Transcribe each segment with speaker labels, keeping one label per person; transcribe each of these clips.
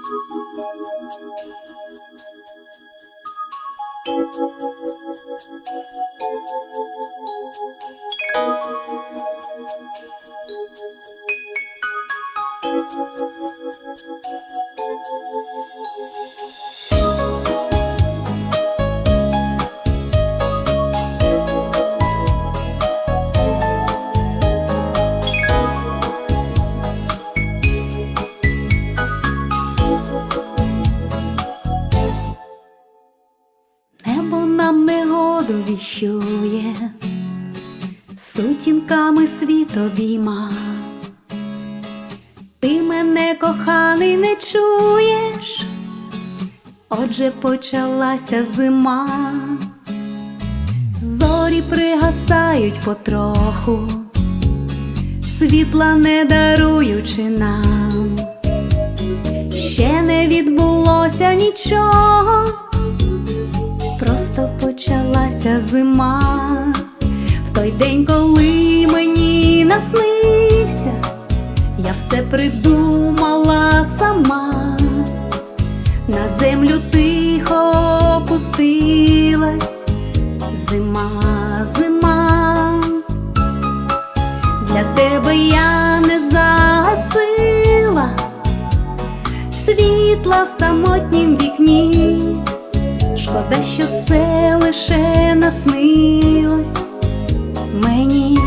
Speaker 1: Небо негоду віщує, сутінками світ обійма. Ти мене, коханий, не чуєш, отже почалася зима, зорі пригасають потроху, світла не даруючи нам, ще не відбулося нічого почалася зима, в той день, коли мені наснився, я все придумала сама, на землю тихо опустилась зима, зима, для тебе я не загасила світла в самотнім вікні. Шкода, що це лише наснилось мені.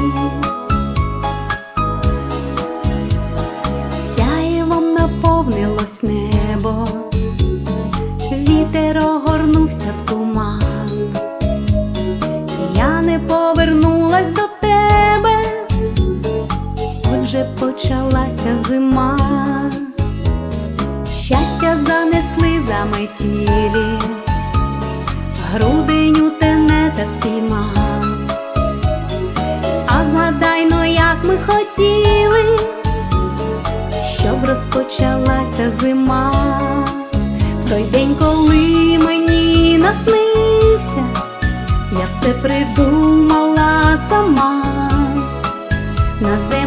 Speaker 1: Сяєвом наповнилось небо, вітер огорнувся в туман. Я не повернулась до тебе, отже почалася зима. Щастя занесли заметілі грудень у тенета спіймав, а згадай но, як ми хотіли, щоб розпочалася зима, в той день, коли мені наснився, я все придумала сама, на землю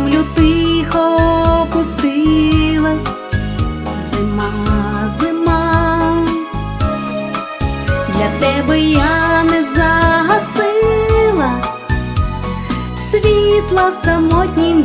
Speaker 1: Тебе я не загасила. Світла в самотнім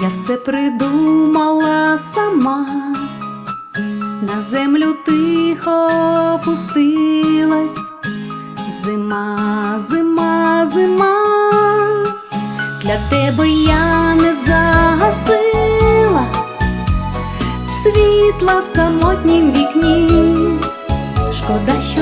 Speaker 1: я все придумала сама, на землю тихо опустилась. Зима, зима, зима, для тебе я не загасила. Світла в самотнім вікні. Шкода, що